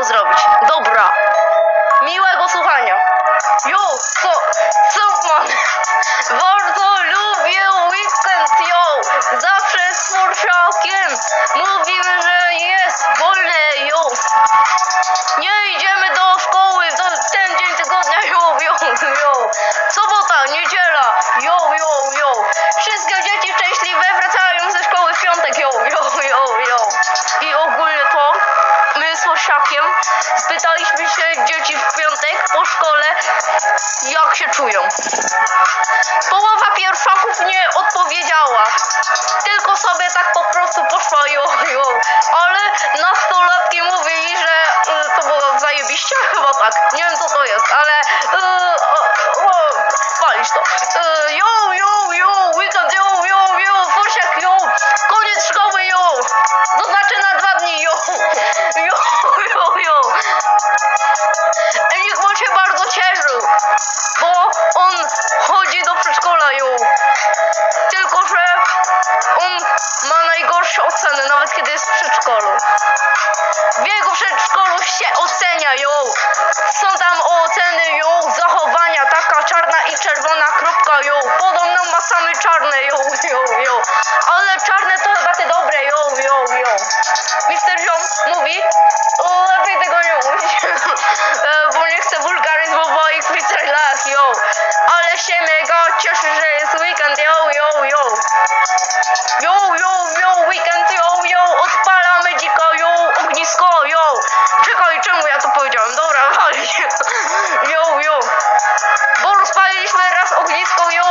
to zrobić. Dobra. Miłego słuchania. Jo, co? Cofman. Bardzo lubię weekend, yo. Zawsze z porszakiem. Mówimy, że jest wolne. Spytaliśmy się dzieci w piątek po szkole, jak się czują. Połowa pierwszaków nie odpowiedziała. Tylko sobie tak po prostu poszła jo, jo. Ale nastolatki mówili, że y, to było zajebiście, chyba tak. Nie wiem co to jest, ale y, oceny, nawet kiedy jest w przedszkolu. W jego przedszkolu się ocenia, yo. Są tam oceny, yo, zachowania, taka czarna i czerwona kropka, yo. Podobno ma same czarne, yo, yo, yo. Ale czarne to teraz ogniską ją